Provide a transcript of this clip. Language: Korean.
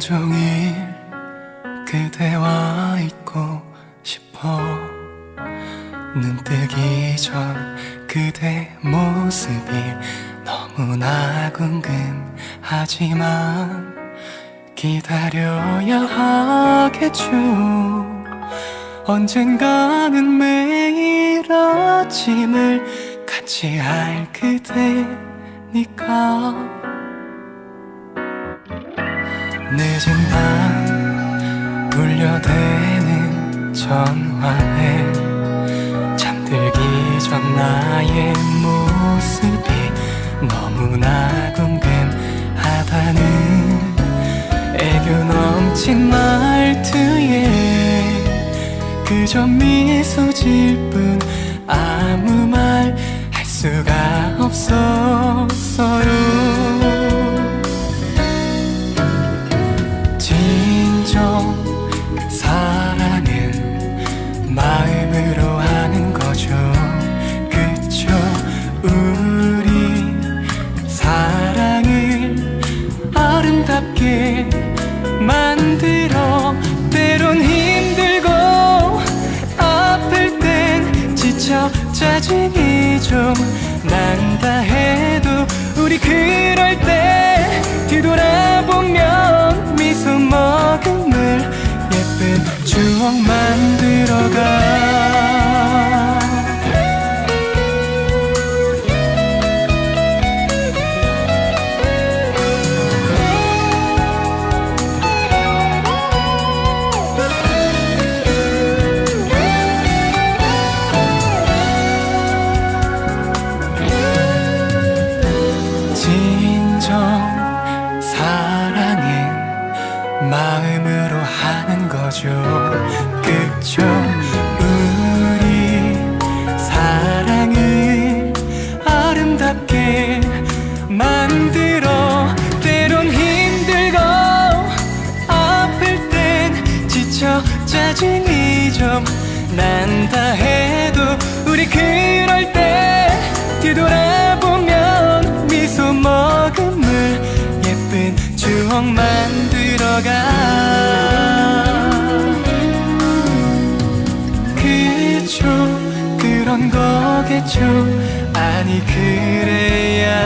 온종일 그대와 있고 싶어. 눈 뜨기 전 그대 모습이 너무나 궁금하지만 기다려야 하겠죠. 언젠가는 매일 아침을 같이 할 그대니까 늦은 밤 울려대는 전화에 잠들기 전 나의 모습이 너무나 궁금하다는 애교 넘친 말투에 그저 미소 질 뿐 아무 말 할 수가 없었어 아름답게 만들어. 때론 힘들고 아플 땐 지쳐 짜증이 좀 난다 해도 우리 그럴 때 뒤돌아보면 미소 머금을 예쁜 추억 만들어가 진정 사랑은 마음으로 하는 거죠. 그쵸? 우리 사랑을 아름답게 만들어 때론 힘들고 아플 땐 지쳐 짜증이 좀 난다 해도 우리 그럴 때 뒤돌아보면 그죠? 그런 거겠죠? 아니 그래야겠죠